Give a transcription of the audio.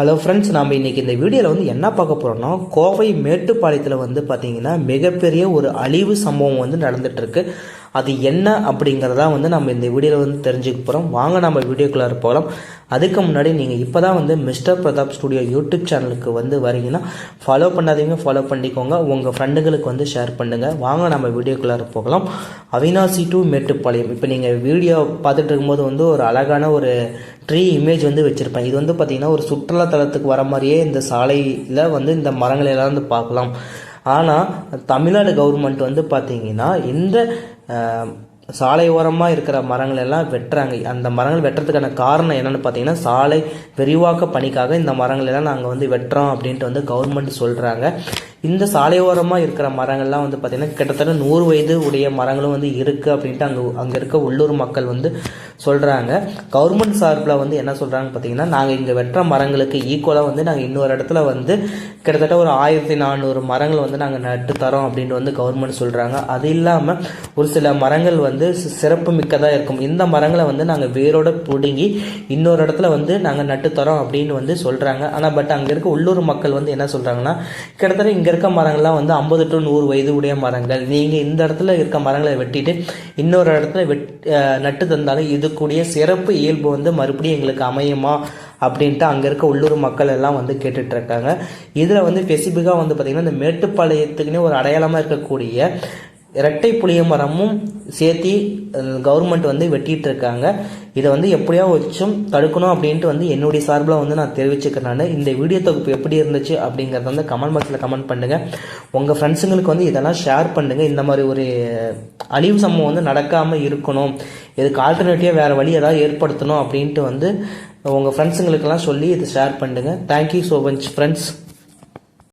Hello friends நாம் இன்றைக்கி இந்த வீடியோவில் வந்து என்ன பார்க்க போகிறோம்னா கோவை மேட்டுப்பாளையத்தில் வந்து பார்த்தீங்கன்னா மிகப்பெரிய ஒரு அழிவு சம்பவம் வந்து நடந்துகிட்ருக்கு அது என்ன அப்படிங்கிறதா வந்து நம்ம இந்த வீடியோவில் வந்து தெரிஞ்சுக்க போகிறோம் வாங்க நம்ம வீடியோக்குள்ளார போகலாம் அதுக்கு முன்னாடி நீங்கள் இப்போ தான் வந்து மிஸ்டர் பிரதாப் ஸ்டுடியோ யூடியூப் சேனலுக்கு வந்து வரீங்கன்னா ஃபாலோ பண்ணாதீங்க ஃபாலோ பண்ணிக்கோங்க. உங்கள் ஃப்ரெண்டுகளுக்கு வந்து ஷேர் பண்ணுங்கள் வாங்க நம்ம வீடியோக்குள்ளார போகலாம். அவினாசி டு மேட்டுப்பாளையம். இப்போ நீங்கள் வீடியோ பார்த்துட்டு இருக்கும்போது வந்து ஒரு அழகான ஒரு ட்ரீ இமேஜ் வந்து வச்சுருப்பேன். இது வந்து பார்த்திங்கன்னா ஒரு சுற்றுலாத்தலத்துக்கு வர மாதிரியே இந்த சாலையில் வந்து இந்த மரங்களை எல்லாம் வந்து பார்க்கலாம். ஆனால் தமிழ்நாடு கவர்மெண்ட் வந்து பார்த்திங்கன்னா இந்த சாலையோரமாக சாலை ஓரமாக இருக்கிற மரங்கள் எல்லாம் வெட்டுறாங்க. அந்த மரங்கள் வெட்டுறதுக்கான காரணம் என்னென்னு பார்த்தீங்கன்னா சாலை விரிவாக்க பணிக்காக இந்த மரங்கள் எல்லாம் நாங்கள் வந்து வெட்டுறோம் அப்படின்ட்டு வந்து கவர்மெண்ட் சொல்கிறாங்க இந்த சாலையோரமாக இருக்கிற மரங்கள்லாம் வந்து பார்த்திங்கன்னா கிட்டத்தட்ட நூறு வயது உடைய மரங்களும் வந்து இருக்குது அப்படின்ட்டு அங்கே அங்கே இருக்க உள்ளூர் மக்கள் வந்து சொல்கிறாங்க கவர்மெண்ட் சார்பில் வந்து என்ன சொல்கிறாங்கன்னு பார்த்தீங்கன்னா நாங்கள் இங்கே வெட்டுற மரங்களுக்கு ஈக்குவலாக வந்து நாங்கள் இன்னொரு இடத்துல வந்து கிட்டத்தட்ட ஒரு ஆயிரத்தி நானூறு மரங்கள் வந்து நாங்கள் நட்டு தரோம் அப்படின்ட்டு வந்து கவர்மெண்ட் சொல்கிறாங்க அது இல்லாமல் ஒரு சில மரங்கள் வந்து சிறப்பு மிக்கதாக இருக்கும். இந்த மரங்களை வந்து நாங்கள் வேரோட பிடுங்கி இன்னொரு இடத்துல வந்து நாங்கள் நட்டு தரோம் அப்படின்னு வந்து சொல்கிறாங்க ஆனால் பட் அங்கே இருக்க உள்ளூர் மக்கள் வந்து என்ன சொல்கிறாங்கன்னா கிட்டத்தட்ட இங்கே இருக்க மரங்கள்லாம் வந்து ஐம்பது டு நூறு வயது உடைய மரங்கள். நீங்கள் இந்த இடத்துல இருக்க மரங்களை வெட்டிட்டு இன்னொரு இடத்துல வெட் நட்டு தந்தாலும் இதுக்குடைய சிறப்பு இயல்பு வந்து மறுபடியும் எங்களுக்கு அமையுமா அப்படின்ட்டு அங்கே இருக்க உள்ளூர் மக்கள் எல்லாம் வந்து கேட்டுட்ருக்காங்க இதில் வந்து ஸ்பெசிஃபிக்காக வந்து பார்த்திங்கன்னா இந்த மேட்டுப்பாளையத்துக்குன்னே ஒரு அடையாளமாக இருக்கக்கூடிய இரட்டை புளிய மரமும் சேர்த்தி கவர்மெண்ட் வந்து வெட்டிகிட்டு இருக்காங்க இதை வந்து எப்படியா வச்சும் தடுக்கணும் அப்படின்ட்டு வந்து என்னுடைய சார்பில் வந்து நான் தெரிவிச்சுக்கிறேன் நான். இந்த வீடியோ தொகுப்பு எப்படி இருந்துச்சு அப்படிங்கிறத வந்து கமெண்ட் பாக்ஸில் கமெண்ட் பண்ணுங்கள் உங்கள் ஃப்ரெண்ட்ஸுங்களுக்கு வந்து இதெல்லாம் ஷேர் பண்ணுங்கள் இந்த மாதிரி ஒரு அழிவு சம்பவம் வந்து நடக்காமல் இருக்கணும். இதுக்கு ஆல்டர்னேட்டிவாக வேறு வழி ஏதாவது ஏற்படுத்தணும் அப்படின்ட்டு வந்து உங்கள் ஃப்ரெண்ட்ஸுங்களுக்கெல்லாம் சொல்லி இதை ஷேர் பண்ணுங்கள் தேங்க்யூ ஸோ மச் ஃப்ரெண்ட்ஸ்